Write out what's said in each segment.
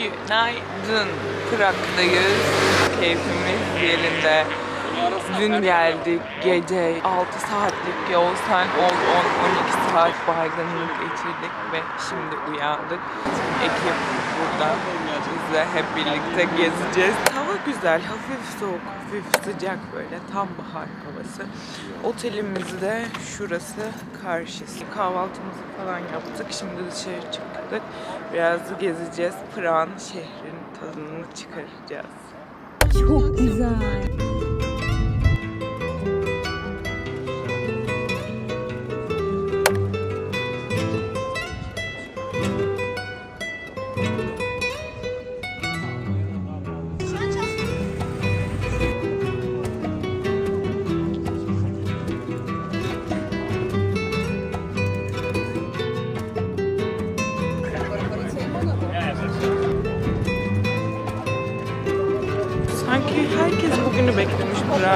Günaydın. Prag'dayız. Keyfimiz yerinde. Dün geldik. Gece 6 saatlik yol sen oldu 10-12 saat baygınlık geçirdik ve şimdi uyandık. Ekip burada. Biz de hep birlikte gezeceğiz. Hava güzel, hafif soğuk, hafif sıcak böyle tam bahar havası. Otelimiz de şurası karşısı. Kahvaltımızı falan yaptık. Şimdi dışarı çıktık. Biraz gezeceğiz. Prag'ın şehrin tadını çıkaracağız. Çok güzel.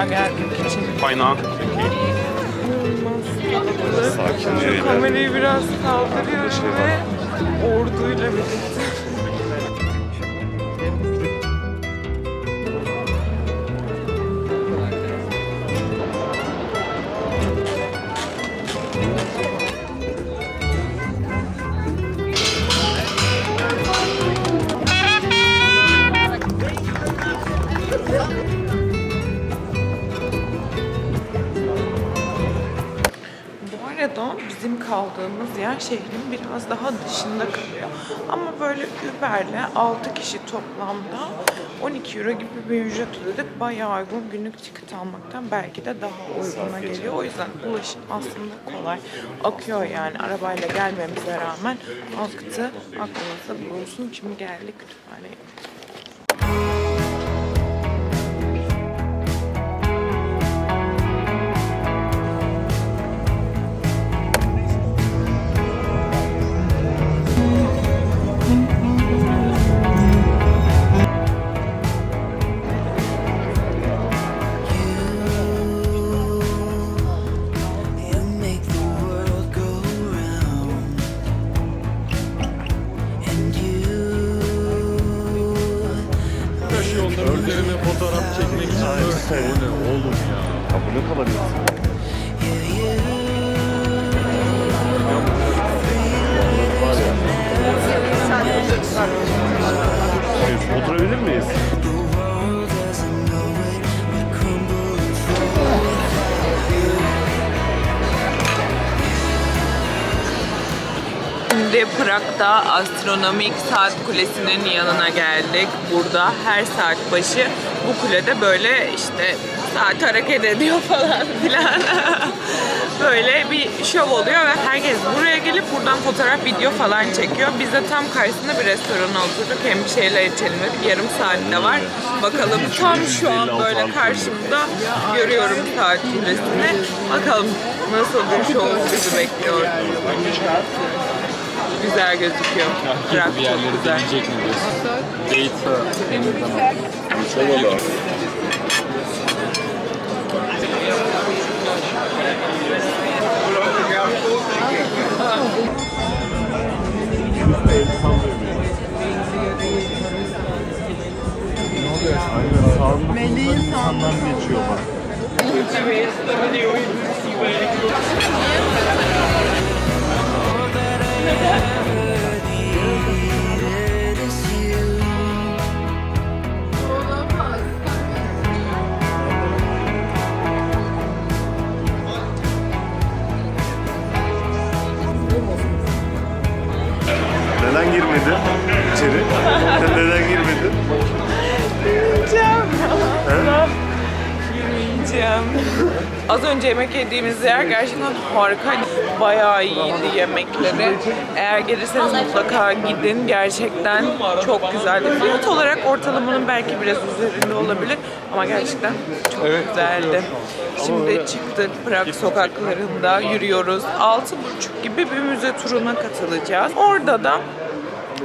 Prag'a gelmek için. Kaynağı. Sakin kamerayı biraz kaldırıyorum Şey ve orduyla birlikte. Kaldığımız yer şehrin biraz daha dışında kalıyor. Ama böyle Uber'le 6 kişi toplamda 12 euro gibi bir ücret ödedik. Bayağı uygun günlük ticket almaktan belki de daha uyguna geliyor. O yüzden ulaşım aslında kolay. Akıyor yani arabayla gelmemize rağmen aktı. Aklınızda bulunsun. Şimdi geldik kütüphaneye. Astronomik saat kulesinin yanına geldik. Burada her saat başı bu kulede böyle işte saat hareket ediyor falan filan. böyle bir şov oluyor ve herkes buraya gelip buradan fotoğraf, video falan çekiyor. Biz de tam karşısında bir restorana oturduk. Hem bir şeyler içelim dedik. Yarım saatte var. Bakalım tam şu an böyle karşımda görüyorum saat kulesini. Bakalım nasıl bir şov bizi bekliyor. Güzel gözüküyor. Prag bir çok yerleri deneyecek mi diyorsun? Date. Aynen sağında insanlar geçiyor bak. Yeah. önce yemek yediğimiz yer gerçekten harika. Bayağı iyiydi yemekleri. Eğer gelirseniz mutlaka gidin. Gerçekten çok güzeldi. Fiyat olarak ortalamanın belki biraz üzerinde olabilir. Ama gerçekten çok güzeldi. Şimdi çıktık Prag sokaklarında yürüyoruz. Altı buçuk gibi bir müze turuna katılacağız. Orada da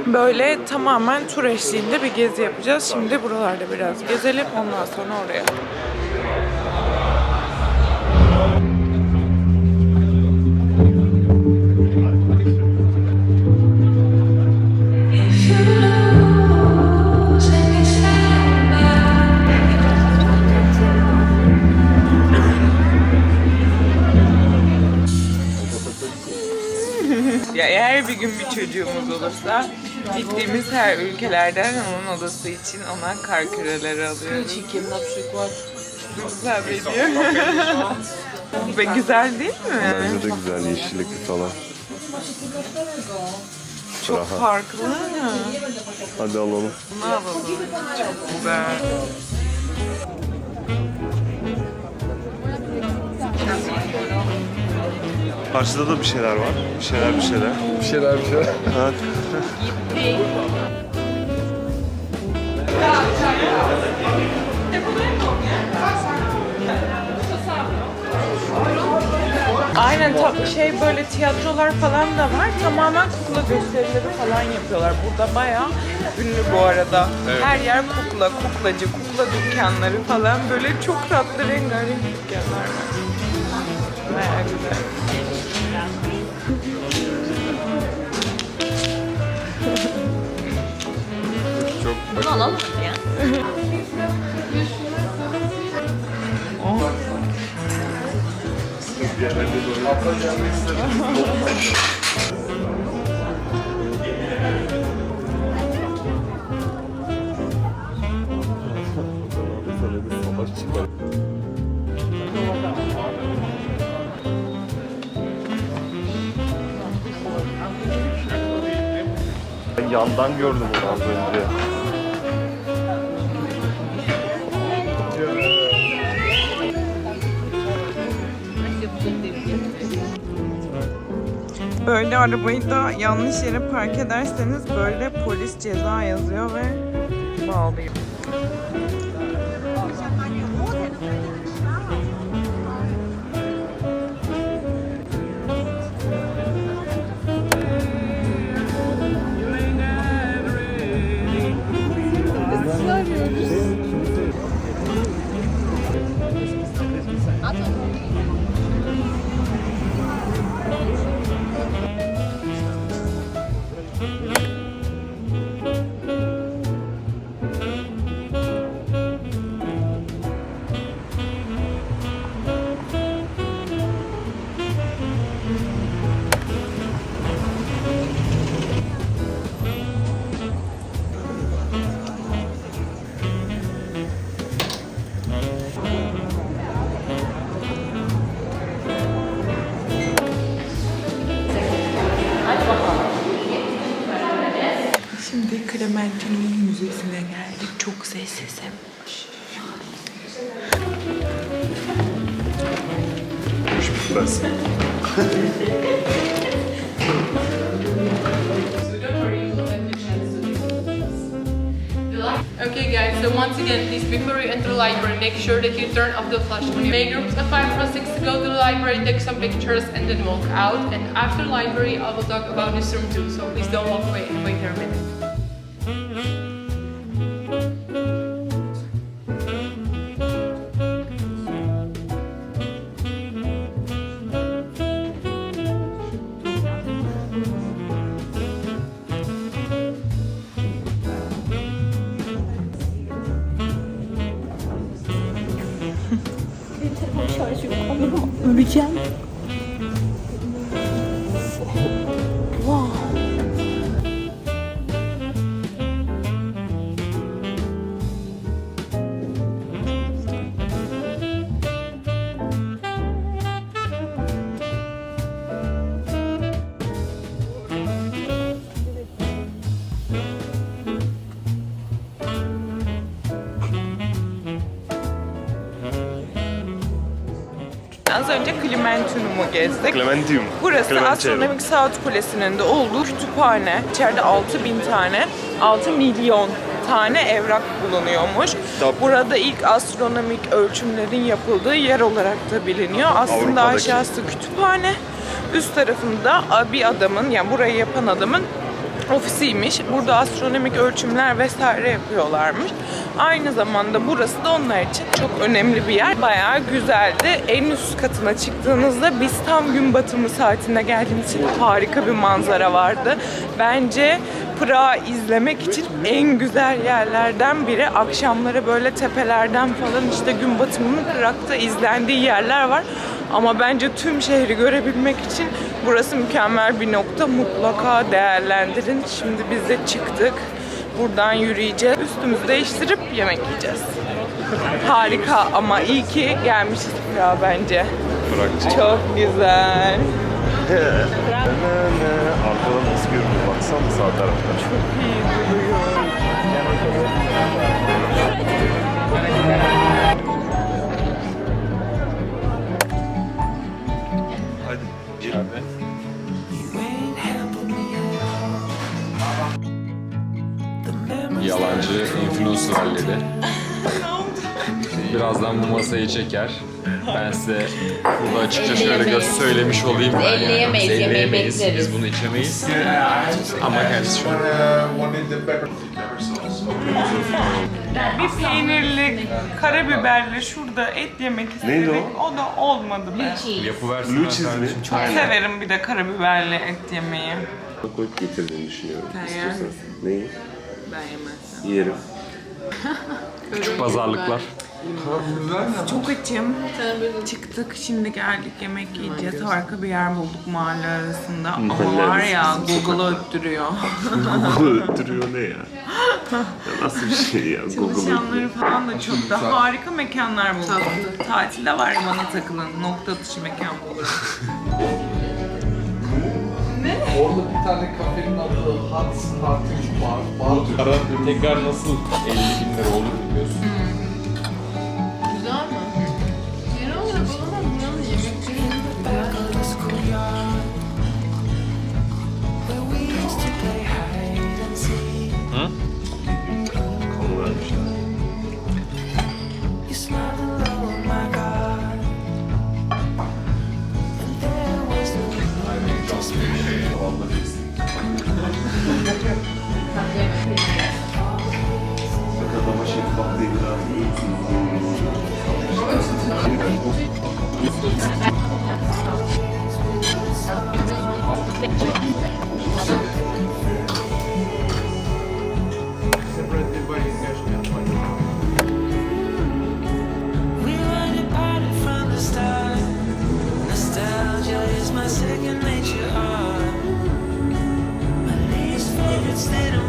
Böyle tamamen tur eşliğinde bir gezi yapacağız. Şimdi buralarda biraz gezelim. Ondan sonra oraya. Çocuğumuz olursa gittiğimiz her ülkelerden onun odası için ona kar küreleri alıyoruz. Güzel veriyor. Ve güzel değil mi? Bence de güzel yeşillikli falan. Çok Rahat. farklı. Hadi alalım. Ne alalım? Çok güzel. Karşıda da bir şeyler var. Bir şeyler bir şeyler. Bir şeyler bir şeyler. Aynen ta- şey böyle tiyatrolar falan da var. Tamamen kukla gösterileri falan yapıyorlar. Burada bayağı ünlü bu arada. Her yer kukla, kuklacı, kukla dükkanları falan böyle çok tatlı rengarenk dükkanlar var. Bayağı güzel. Bunu alalım ya. Ben yandan gördüm onu az önce. Böyle arabayı da yanlış yere park ederseniz böyle polis ceza yazıyor ve bağlıyor. Sessizim. Bitmez. Okay guys, so once again, please before you enter the library, make sure that you turn off the flash your main groups of 5 or 6 to go to the library, take some pictures and then walk out. And after library, I will talk about this room too, so please don't walk away and wait here a minute. 娟 gezdik. Clementium. Burası. Astronomik Saat Kulesi'nin de olduğu kütüphane. İçeride 6000 tane, 6 milyon tane evrak bulunuyormuş. Kitap. Burada ilk astronomik ölçümlerin yapıldığı yer olarak da biliniyor. Aslında Avrupa'daki. aşağısı kütüphane, üst tarafında bir adamın yani burayı yapan adamın ofisiymiş. Burada astronomik ölçümler vesaire yapıyorlarmış. Aynı zamanda burası da onlar için çok önemli bir yer. Bayağı güzeldi. En üst katına çıktığınızda biz tam gün batımı saatinde geldiğimiz için harika bir manzara vardı. Bence Prag'ı izlemek için en güzel yerlerden biri. Akşamları böyle tepelerden falan işte gün batımının Prag'da izlendiği yerler var. Ama bence tüm şehri görebilmek için Burası mükemmel bir nokta. Mutlaka değerlendirin. Şimdi biz de çıktık. Buradan yürüyeceğiz. Üstümüzü değiştirip yemek yiyeceğiz. Harika ama iyi ki gelmişiz ya bence. Bırak Çok güzel. Arkadan nasıl görünüyor baksana sağ tarafta. İyi duruyor. İnfluencer halledi. Birazdan bu masayı çeker. Ben size burada açıkça şöyle göz söylemiş olayım. Ben yani elleyemeyiz, biz yemeği elleyemeyiz, bekleriz. Biz bunu içemeyiz. Ama kendisi şu Bir peynirli, karabiberli şurada et yemek istedik. Neydi o? da olmadı be. yapıversin. Blue cheese mi? Çok severim bir de karabiberli et yemeyi. Koyup getirdiğini düşünüyorum. Yer İstiyorsan. Neyi? Ben yemezsem. Yerim. Küçük pazarlıklar. Çok açım. Çıktık şimdi geldik yemek yiyeceğiz. Harika bir yer bulduk mahalle arasında. Ama var ya. Google'ı öttürüyor. Google öttürüyor ne ya? ya? Nasıl bir şey ya? Google Çalışanları falan da çok da harika mekanlar buldum. Tatilde var ya bana takılın. Nokta atışı mekan bulurum. Orada bir tane kafenin adı Hats Cottage Bar. Bar. Para tekrar nasıl 50 bin lira olur biliyorsun. instead of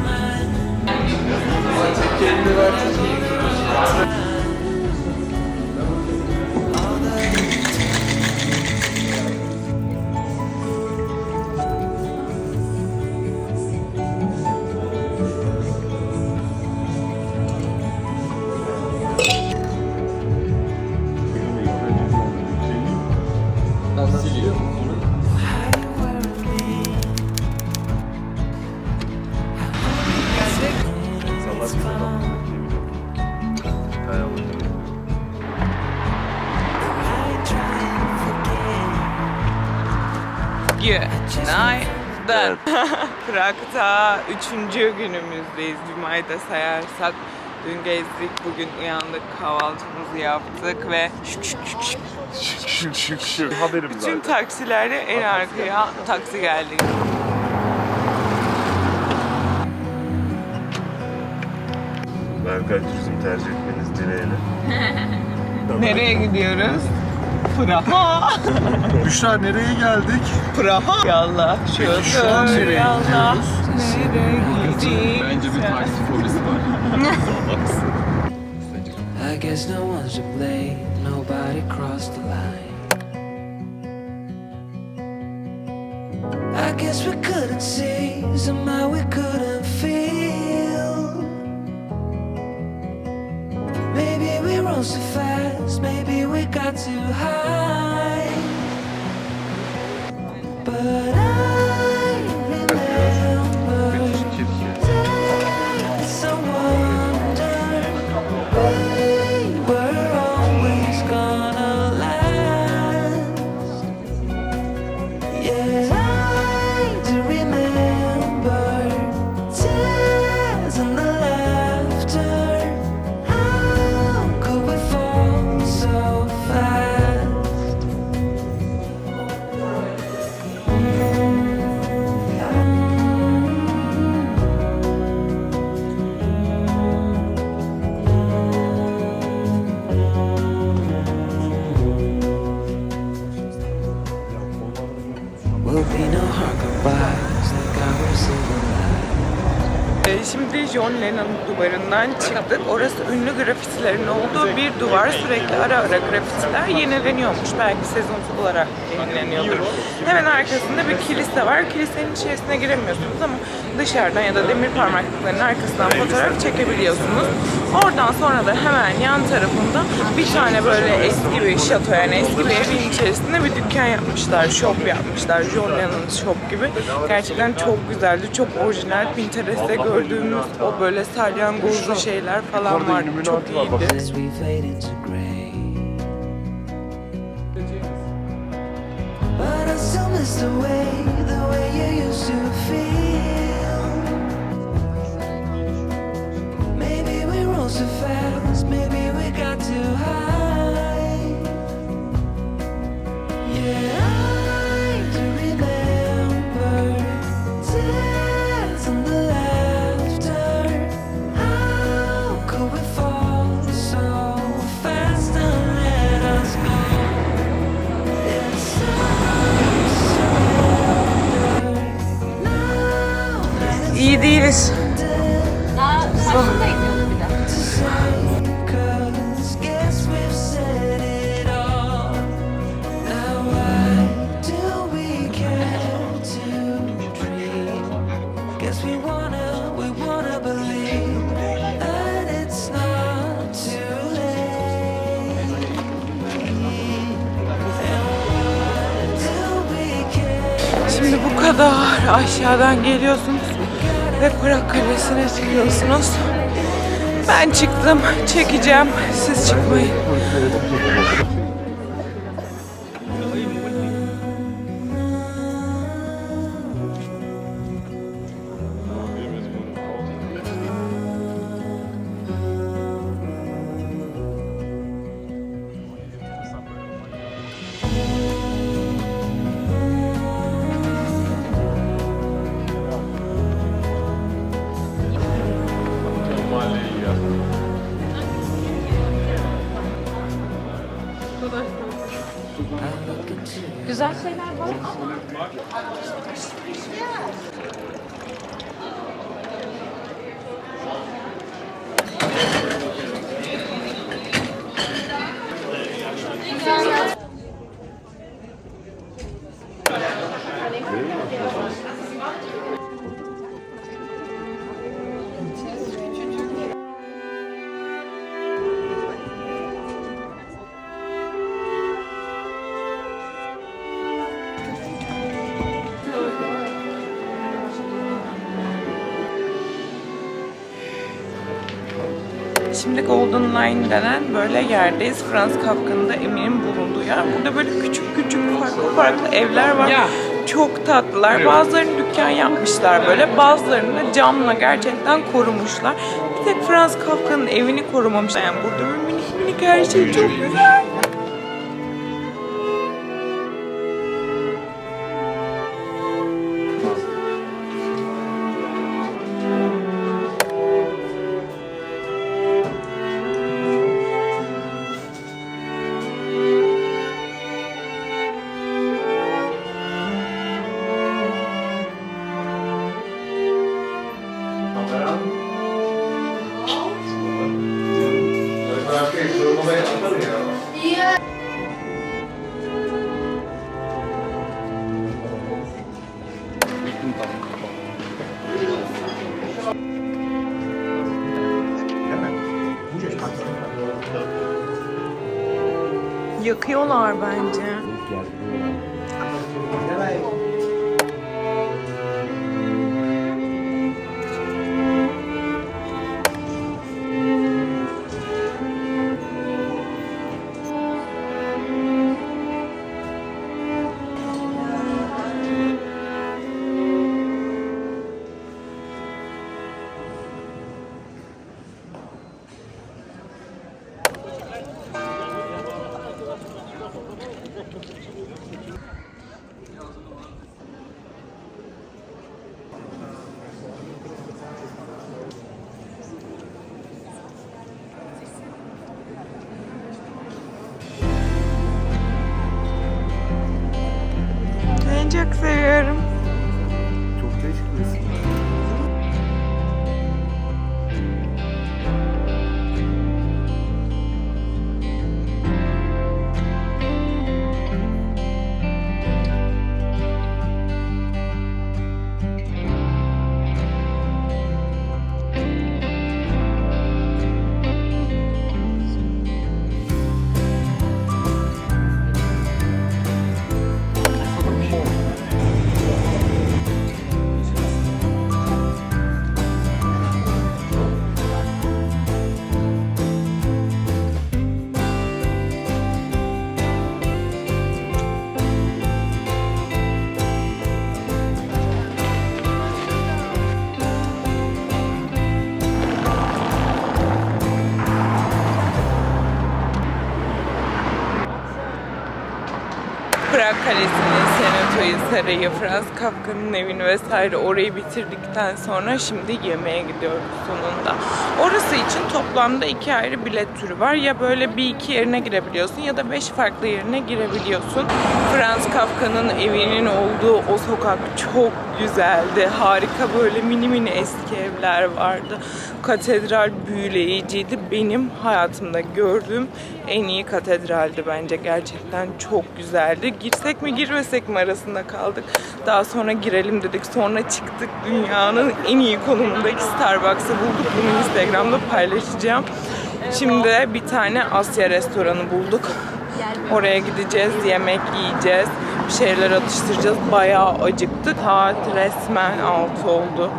üçüncü günümüzdeyiz. Cuma'yı da sayarsak. Dün gezdik, bugün uyandık, kahvaltımızı yaptık ve şık şık şık şık. Şık şık şık. Haberim Bütün zaten. taksilerde en arkaya taksi geldi. Berkay Turizm tercih etmeniz dileğiyle. Nereye gidiyoruz? Praha. Büşra nereye geldik? Praha. Yallah. Şu an nereye gidiyoruz? I guess no one's to blame. Nobody crossed the line. I guess we couldn't see, somehow we couldn't feel. Maybe we rose too fast, maybe we got too high. But şimdi John Lennon duvarından çıktık. Orası ünlü grafitilerin olduğu bir duvar. Sürekli ara ara grafitiler yenileniyormuş. Belki sezonsal olarak yenileniyordur. Hemen arkasında bir kilise var. Kilisenin içerisine giremiyorsunuz ama dışarıdan ya da demir parmaklıkların arkasından fotoğraf çekebiliyorsunuz. Oradan sonra da hemen yan tarafında bir tane böyle eski bir şato yani eski bir evin içerisinde bir dükkan yapmışlar. Shop yapmışlar. John Lennon Shop gibi. Gerçekten çok güzeldi. Çok orijinal. Pinterest'te gördüğümüz o böyle salyangozlu şeyler falan vardı. Çok iyiydi. But I still miss the way, the way you used to feel. Şimdi bu kadar aşağıdan geliyorsunuz ve Prag Kalesi'ne çıkıyorsunuz. Ben çıktım, çekeceğim. Siz çıkmayın. Güzel şeyler var Golden Line denen böyle yerdeyiz. Franz Kafka'nın da eminim bulunduğu yer. Burada böyle küçük küçük farklı farklı evler var. Çok tatlılar. Bazılarını dükkan yapmışlar böyle. Bazılarını da camla gerçekten korumuşlar. Bir tek Franz Kafka'nın evini korumamışlar. Yani burada böyle minik minik her şey çok güzel. Yakıyorlar bence. Prag Kalesi'ni, Senato'yu, Sarayı, Franz Kafka'nın evini vesaire orayı bitirdikten sonra şimdi yemeğe gidiyoruz sonunda. Orası için toplamda iki ayrı bilet türü var. Ya böyle bir iki yerine girebiliyorsun ya da beş farklı yerine girebiliyorsun. Franz Kafka'nın evinin olduğu o sokak çok güzeldi. Harika böyle mini mini eski evler vardı. Katedral büyüleyiciydi. Benim hayatımda gördüğüm en iyi katedraldi bence. Gerçekten çok güzeldi. Girsek mi girmesek mi arasında kaldık. Daha sonra girelim dedik. Sonra çıktık. Dünyanın en iyi konumundaki Starbucks'ı bulduk. Bunu Instagram'da paylaşacağım. Şimdi bir tane Asya restoranı bulduk. Oraya gideceğiz, yemek yiyeceğiz, bir şeyler atıştıracağız. Bayağı acıktık. Saat resmen 6 oldu.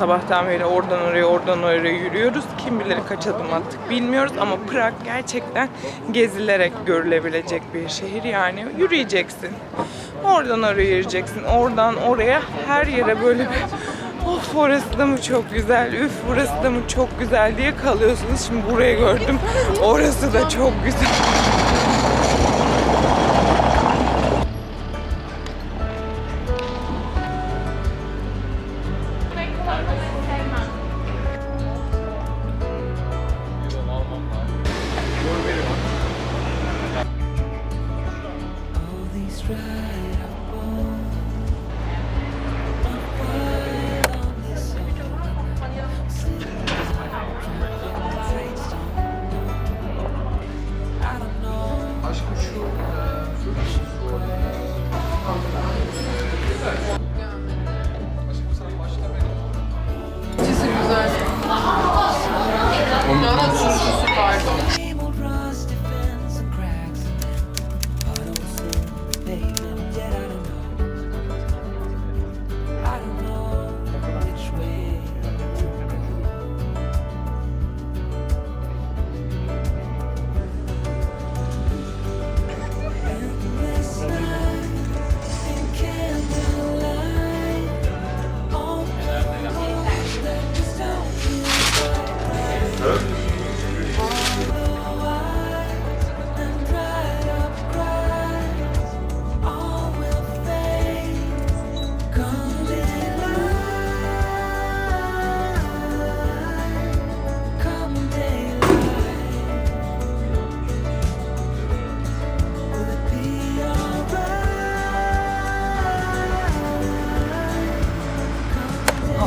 Sabahtan beri oradan oraya, oradan oraya yürüyoruz. Kim bilir kaç adım attık bilmiyoruz ama Prag gerçekten gezilerek görülebilecek bir şehir. Yani yürüyeceksin. Oradan oraya yürüyeceksin. Oradan oraya her yere böyle bir Of orası da mı çok güzel, üf burası da mı çok güzel diye kalıyorsunuz. Şimdi burayı gördüm. Orası da çok güzel.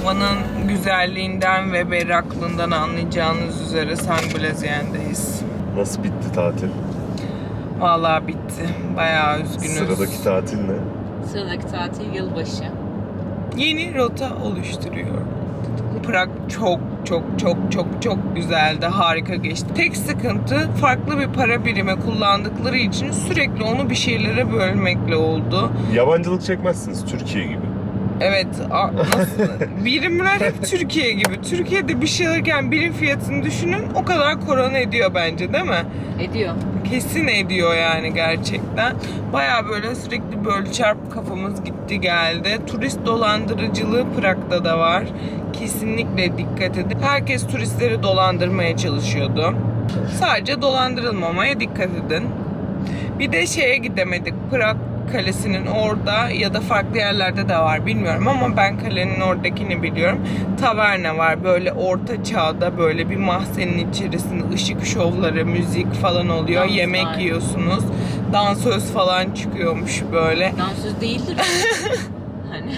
Havanın güzelliğinden ve berraklığından anlayacağınız üzere Sangülezyen'deyiz. Nasıl bitti tatil? Vallahi bitti. Bayağı üzgünüz. Sıradaki tatil ne? Sıradaki tatil yılbaşı. Yeni rota oluşturuyor. Prag çok çok çok çok çok güzeldi. Harika geçti. Tek sıkıntı farklı bir para birimi kullandıkları için sürekli onu bir şeylere bölmekle oldu. Yabancılık çekmezsiniz Türkiye gibi. Evet, a- nasıl? birimler hep Türkiye gibi. Türkiye'de bir şey alırken birim fiyatını düşünün o kadar korona ediyor bence değil mi? Ediyor. Kesin ediyor yani gerçekten. Baya böyle sürekli böl çarp kafamız gitti geldi. Turist dolandırıcılığı Prag'da da var. Kesinlikle dikkat edin. Herkes turistleri dolandırmaya çalışıyordu. Sadece dolandırılmamaya dikkat edin. Bir de şeye gidemedik. Prag Kalesi'nin orada ya da farklı yerlerde de var bilmiyorum ama ben kalenin oradakini biliyorum. Taverna var böyle orta çağda böyle bir mahzenin içerisinde ışık şovları, müzik falan oluyor. Dans Yemek yiyorsunuz. Dansöz falan çıkıyormuş böyle. Dansöz değildir. hani.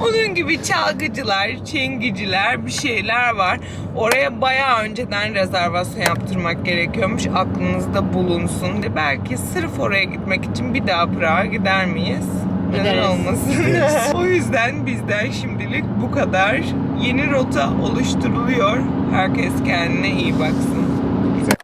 Onun gibi çalgıcılar, çengiciler bir şeyler var. Oraya bayağı önceden rezervasyon yaptırmak gerekiyormuş. Aklınızda bulunsun. Belki sırf oraya gitmek için bir daha Prag'a gider miyiz? Neden Gideriz. olmasın? o yüzden bizden şimdilik bu kadar. Yeni rota oluşturuluyor. Herkes kendine iyi baksın.